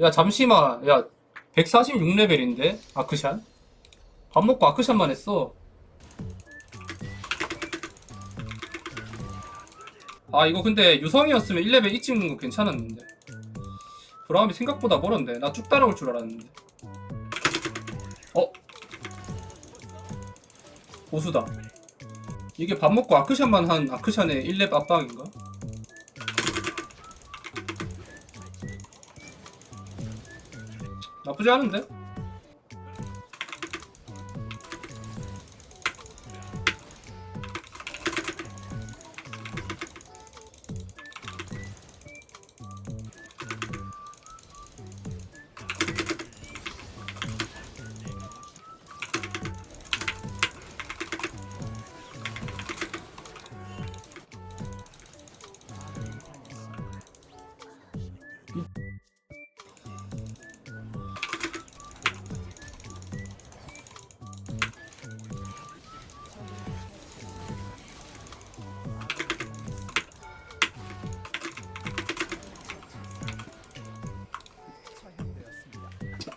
야 잠시만. 야 146레벨인데? 아크샨? 밥 먹고 아크샨만 했어. 아 이거 근데 유성이었으면 1레벨 이 찍는 거 괜찮았는데. 브라움이 생각보다 멀었네. 나 쭉 따라올 줄 알았는데. 어? 보수다. 이게 밥 먹고 아크샨만 한 아크샨의 1렙 압박인가? 나쁘지 않은데?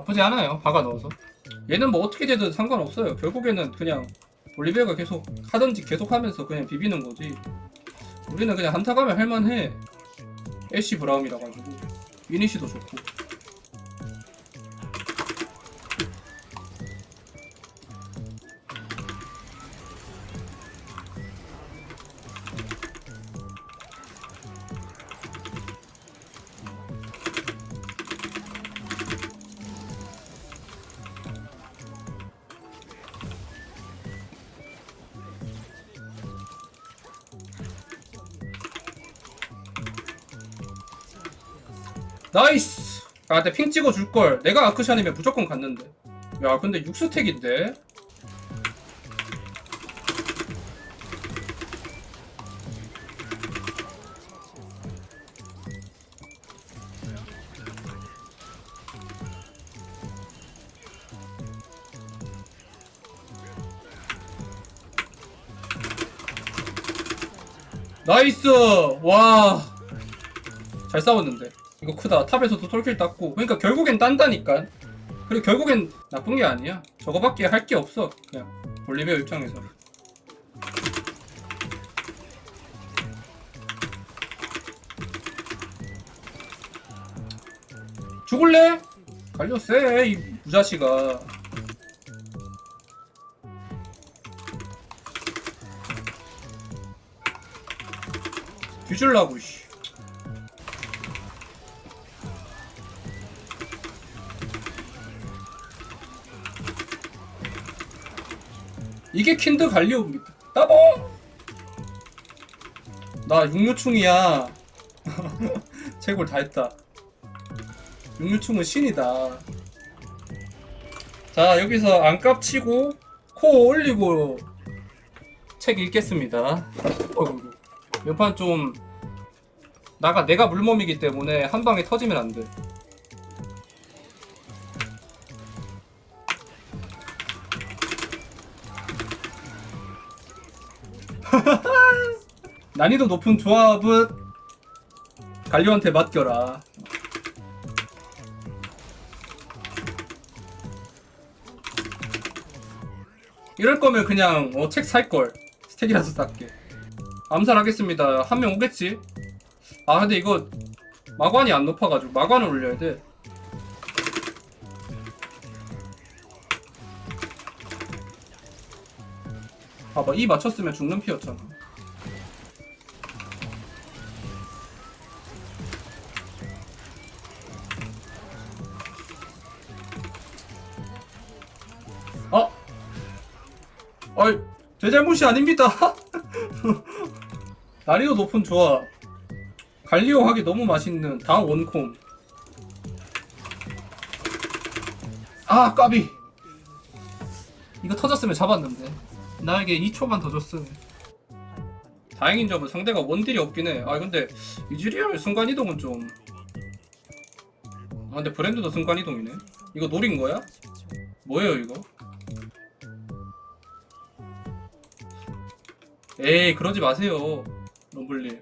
나쁘지 않아요. 박아 넣어서. 얘는 뭐 어떻게 되든 상관없어요. 결국에는 그냥 올리베어가 계속 하든지 계속 하면서 그냥 비비는 거지. 우리는 그냥 한타 가면 할만해. 애쉬 브라움이라 가지고 이니시도 좋고. 나이스! 아, 근데 핑 찍어 줄 걸. 내가 아크샨이면 무조건 갔는데. 야, 근데 6스택인데. 나이스! 와. 잘 싸웠는데. 이거 크다. 탑에서도 톨킬 땄고. 그러니까 결국엔 딴다니까. 그리고 결국엔 나쁜 게 아니야. 저거밖에 할 게 없어. 그냥 볼리베어 입장에서. 죽을래? 갈려 쎄, 이 부자식아. 뒤질라고, 씨. 이게 킨드 갈리오입니다. 따봉! 나 육류충이야. 채굴 다 했다. 육류충은 신이다. 자, 여기서 안값 치고, 코 올리고, 책 읽겠습니다. 몇판 좀, 나가, 내가 물몸이기 때문에 한 방에 터지면 안 돼. 난이도 높은 조합은 갈리오한테 맡겨라. 이럴 거면 그냥 어, 책 살 걸. 스택이라서 쌀게. 암살하겠습니다. 한 명 오겠지? 아 근데 이거 마관이 안 높아가지고 마관을 올려야 돼. 봐봐 이 맞췄으면 죽는 피였잖아. 어? 어이, 제 잘못이 아닙니다. 난이도 높은 조합. 갈리오 하기 너무 맛있는 다 원콤. 아, 까비. 이거 터졌으면 잡았는데. 나에게 2초만 더 줬으면. 다행인 점은 상대가 원딜이 없긴 해. 아, 근데 이즈리얼 순간 이동은 좀. 아, 근데 브랜드도 순간 이동이네. 이거 노린 거야? 뭐예요, 이거? 에이 그러지 마세요 럼블리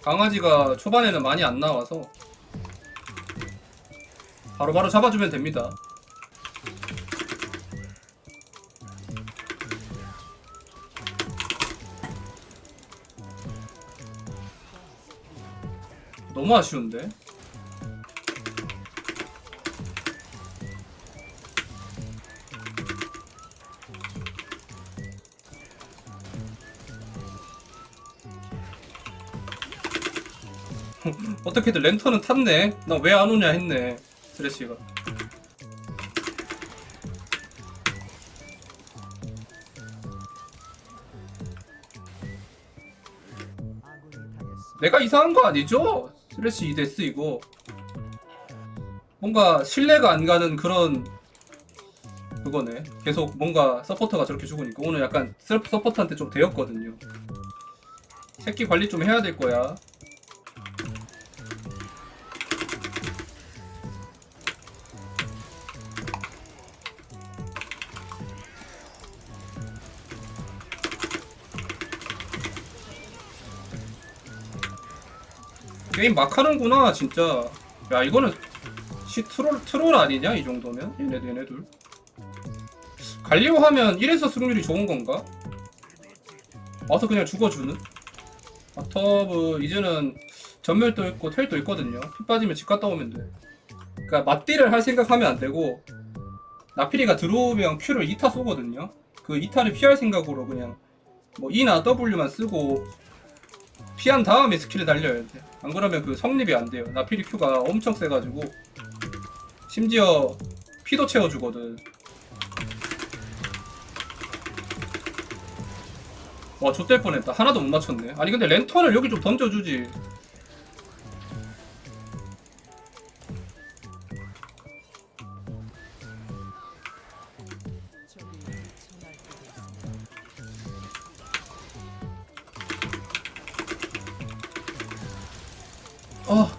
강아지가 초반에는 많이 안 나와서 바로바로 잡아주면 됩니다. 너무 아쉬운데? 어떻게든 랜턴은 탔네. 나 왜 안 오냐 했네. 스레시가. 내가 이상한 거 아니죠? 스레시 2데스 이거. 뭔가 신뢰가 안 가는 그런 그거네. 계속 뭔가 서포터가 저렇게 죽으니까 오늘 약간 서- 서포터한테 좀 대였거든요. 새끼 관리 좀 해야 될 거야. 게임 막 하는구나 진짜. 야 이거는 시 트롤 트롤 아니냐 이 정도면? 얘네들 얘네들 갈리오 하면 1에서 승률이 좋은 건가? 와서 그냥 죽어주는? 아터브 이제는 전멸도 있고 텔도 있거든요. 피 빠지면 집 갔다 오면 돼. 그니까 맞디를 할 생각하면 안 되고 나피리가 들어오면 Q를 2타 쏘거든요. 그 2타를 피할 생각으로 그냥 뭐 E나 W만 쓰고 피한 다음에 스킬을 달려야 돼. 안 그러면 그 성립이 안 돼요. 나피리 큐가 엄청 세가지고 심지어 피도 채워주거든. 와, 좆될 뻔했다. 하나도 못 맞췄네. 아니 근데 랜턴을 여기 좀 던져주지. 어.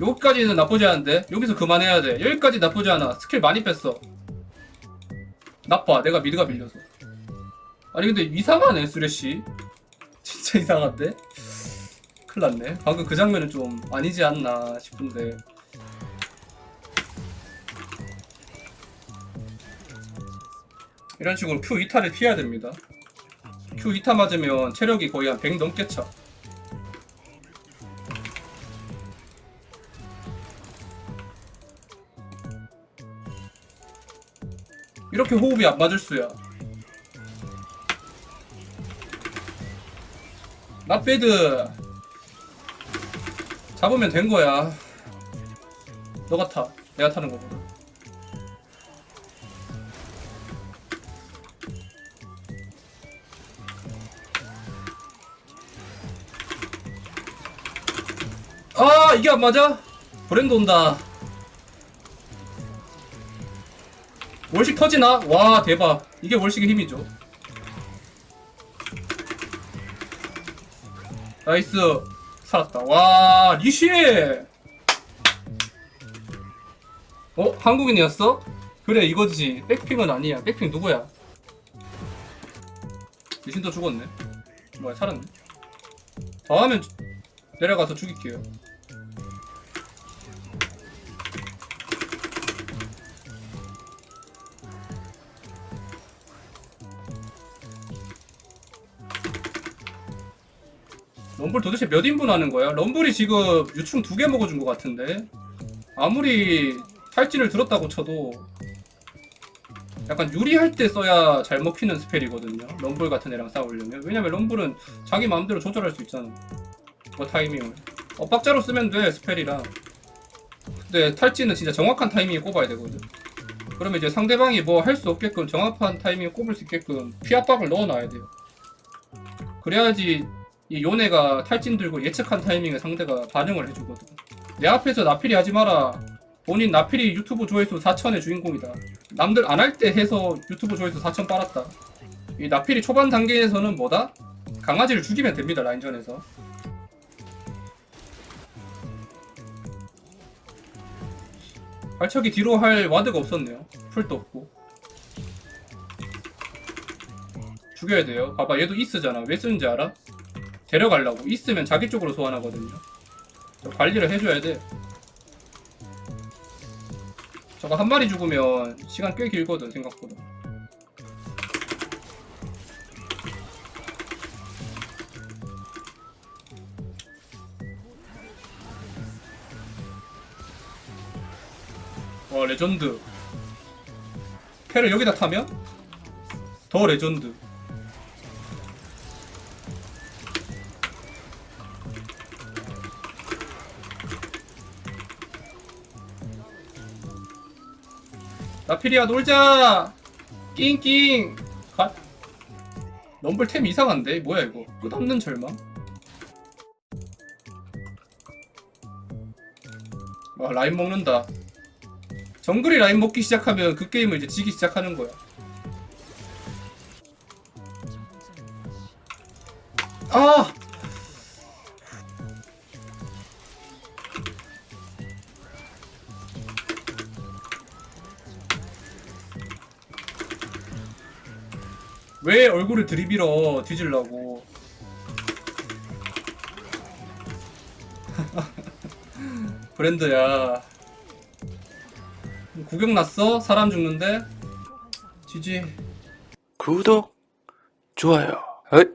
여기까지는 나쁘지 않은데? 여기서 그만해야 돼. 여기까지 나쁘지 않아. 스킬 많이 뺐어. 나빠. 내가 미드가 밀려서. 아니 근데 이상하네 수레씨. 진짜 이상한데? 큰일났네. 방금 그 장면은 좀 아니지 않나 싶은데. 이런 식으로 Q 2타를 피해야 됩니다 Q 2타 맞으면 체력이 거의 한 100 넘게 차. 이렇게 호흡이 안 맞을 수야. 나배드 잡으면 된 거야. 너가 타. 내가 타는 거거든. 아 이게 안 맞아? 브랜드 온다. 월식 터지나? 와 대박. 이게 월식의 힘이죠. 나이스. 살았다. 와 리시 어? 한국인이었어? 그래 이거지. 백핑은 아니야. 백핑 누구야? 리신도 죽었네. 뭐야 살았네. 다음엔 내려가서 죽일게요 럼블 도대체 몇 인분 하는 거야? 럼블이 지금 유충 두 개 먹어준 것 같은데. 아무리 탈진을 들었다고 쳐도 약간 유리할 때 써야 잘 먹히는 스펠이거든요. 럼블 같은 애랑 싸우려면. 왜냐면 럼블은 자기 마음대로 조절할 수 있잖아. 뭐 타이밍을. 엇박자로 쓰면 돼 스펠이랑. 근데 탈진은 진짜 정확한 타이밍에 꼽아야 되거든. 그러면 이제 상대방이 뭐 할 수 없게끔 정확한 타이밍에 꼽을 수 있게끔 피압박을 넣어놔야 돼요. 그래야지 이 요네가 탈진 들고 예측한 타이밍에 상대가 반응을 해주거든. 내 앞에서 나필이 하지 마라. 본인 나필이 유튜브 조회수 4천의 주인공이다. 남들 안 할 때 해서 유튜브 조회수 4천 빨았다. 이 나필이 초반 단계에서는 뭐다? 강아지를 죽이면 됩니다 라인전에서. 발척이 뒤로 할 와드가 없었네요. 풀도 없고. 죽여야 돼요. 봐봐 얘도 이스잖아. 왜 쓰는지 알아? 데려가려고 있으면 자기 쪽으로 소환하거든요 저 관리를 해줘야 돼. 저거 한 마리 죽으면 시간 꽤 길거든 생각보다. 와 레전드. 캐를 여기다 타면 더 레전드. 나피리야 놀자. 낑낑. 갓 럼블템 이상한데? 뭐야 이거? 끝없는 절망? 와 라인 먹는다. 정글이 라인 먹기 시작하면 그 게임을 이제 지기 시작하는 거야. 아 왜 얼굴을 들이밀어 뒤질라고 브랜드야 구경 났어? 사람 죽는데? 지지 구독, 좋아요.